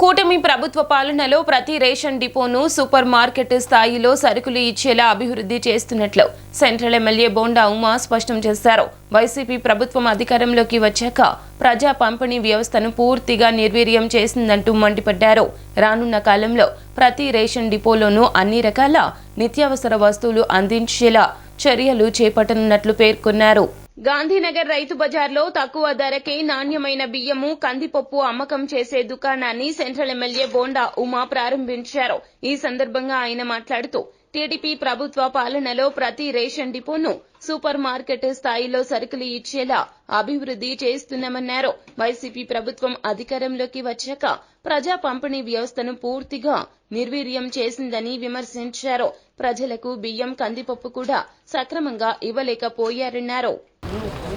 కూటమి ప్రభుత్వ పాలనలో ప్రతి రేషన్ డిపోను సూపర్ మార్కెట్ స్థాయిలో సరుకులు ఇచ్చేలా అభివృద్ధి చేస్తున్నట్లు సెంట్రల్ ఎమ్మెల్యే బోండా ఉమా స్పష్టం చేశారు. వైసీపీ ప్రభుత్వం అధికారంలోకి వచ్చాక ప్రజా పంపిణీ వ్యవస్థను పూర్తిగా నిర్వీర్యం చేసిందంటూ మండిపడ్డారు. రానున్న కాలంలో ప్రతి రేషన్ డిపోలోనూ అన్ని రకాల నిత్యావసర వస్తువులు అందించేలా చర్యలు చేపట్టనున్నట్లు పేర్కొన్నారు. గాంధీనగర్ రైతు బజార్లో తక్కువ ధరకే నాణ్యమైన బియ్యము కందిపప్పు అమ్మకం చేసే దుకాణాన్ని సెంట్రల్ ఎమ్మెల్యే బోండా ఉమా ప్రారంభించారు. ఈ సందర్భంగా ఆయన మాట్లాడుతూ టీడీపీ ప్రభుత్వ పాలనలో ప్రతి రేషన్ డిపోను సూపర్ మార్కెట్ స్థాయిలో సరుకులు ఇచ్చేలా అభివృద్ధి చేస్తున్నామన్నారు. వైసీపీ ప్రభుత్వం అధికారంలోకి వచ్చాక ప్రజా పంపిణీ వ్యవస్థను పూర్తిగా నిర్వీర్యం చేసిందని విమర్శించారు. ప్రజలకు బియ్యం కందిపప్పు కూడా సక్రమంగా ఇవ్వలేకపోయారన్నారు.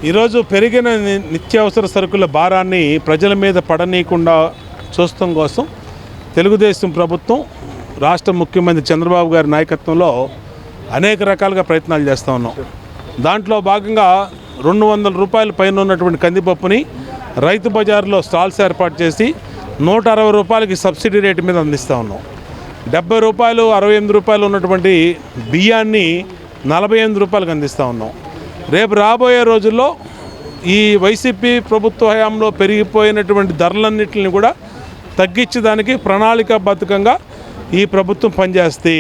ఈరోజు పెరిగిన నిత్యావసర సరుకుల భారాన్ని ప్రజల మీద పడనీయకుండా చూస్తాం కోసం తెలుగుదేశం ప్రభుత్వం రాష్ట్ర ముఖ్యమంత్రి చంద్రబాబు గారి నాయకత్వంలో అనేక రకాలుగా ప్రయత్నాలు చేస్తూ ఉన్నాం. దాంట్లో భాగంగా రెండు వందల రూపాయల పైన ఉన్నటువంటి కందిపప్పుని రైతు బజార్లో స్టాల్స్ ఏర్పాటు చేసి నూట అరవై రూపాయలకి సబ్సిడీ రేటు మీద అందిస్తూ ఉన్నాం. డెబ్బై రూపాయలు అరవై ఎనిమిది రూపాయలు ఉన్నటువంటి బియ్యాన్ని నలభై ఎనిమిది రూపాయలకు అందిస్తూ ఉన్నాం. రేపు రాబోయే రోజుల్లో ఈ వైసీపీ ప్రభుత్వ హయాంలో పెరిగిపోయినటువంటి ధరలన్నింటిని కూడా తగ్గించడానికి ప్రణాళికాబద్ధకంగా ఈ ప్రభుత్వం పనిచేస్తే.